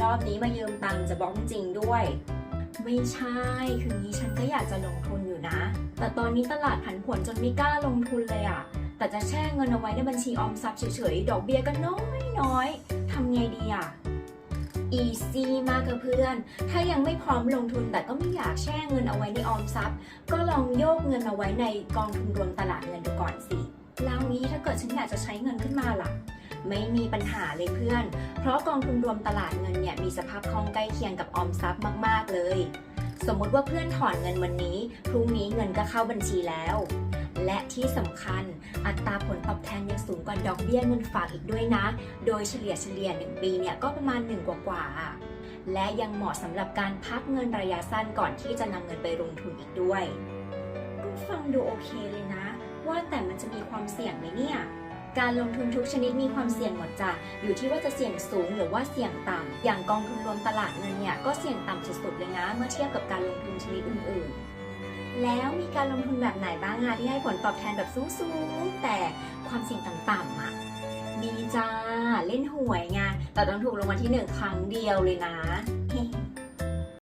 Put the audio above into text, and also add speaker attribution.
Speaker 1: รอบนี้มายืมตังค์จะบล็อกจริงด้วย ไม่ใช่ คืองี้ฉันก็อยากจะลงทุนอยู่นะ แต่ตอนนี้ตลาดผันผวนจนไม่กล้าลงทุนเลยอะแต่จะแช่เงินเอาไว้ในบัญชีออมทรัพย์เฉยๆ ดอกเบี้ยก็น้อยน้อยทำไงดีอะ easy มากกับเพื่อน ถ้ายังไม่พร้อมลงทุนแต่ก็ไม่อยากแช่เงินเอาไว้ในออมทรัพย์ ก็ลองโยกเงินเอาไว้ในกองทุนรวมตลาดเงินดูก่อนสิ แล้วนี้ถ้าเกิดฉันอยากจะใช้เงินขึ้นมาล่ะ ไม่มีปัญหาเลยเพื่อน เพราะกองทุนรวมตลาดเงินเนี่ยมีสภาพคล่องใกล้เคียงกับออมทรัพย์มาก ๆ เลย สมมติว่าเพื่อนถอนเงินวันนี้ พรุ่งนี้เงินก็เข้าบัญชีแล้ว และที่สำคัญอัตราผลตอบแทนยังสูงกว่าดอกเบี้ยเงินฝากอีกด้วยนะ โดยเฉลี่ยเฉลี่ย1ปีเนี่ยก็ประมาณ1กว่ากว่าและยังเหมาะสำหรับการพักเงินระยะสั้นก่อนที่จะนำเงินไปลงทุนอีกด้วยก็ฟังดูโอเคเลยนะ ว่าแต่มันจะมีความเสี่ยงไหมเนี่ย การลงทุนทุกชนิดมีความเสี่ยงหมดจ้ะอยู่ที่ว่าจะเสี่ยงสูงหรือว่าเสี่ยงต่ำ อย่างกองทุนรวมตลาดเงินเนี่ยก็เสี่ยงต่ำสุดๆเลยนะ เมื่อเทียบกับการลงทุนชนิดอื่นๆ แล้วมีการลงทุนแบบไหนบ้างอะที่ให้ผลตอบแทนแบบสูงๆแต่ความเสี่ยงต่ำๆอะมีจ้าเล่นหวยไงแต่ต้องถูกรางวัลที่หนึ่งครั้งเดียวเลยนะ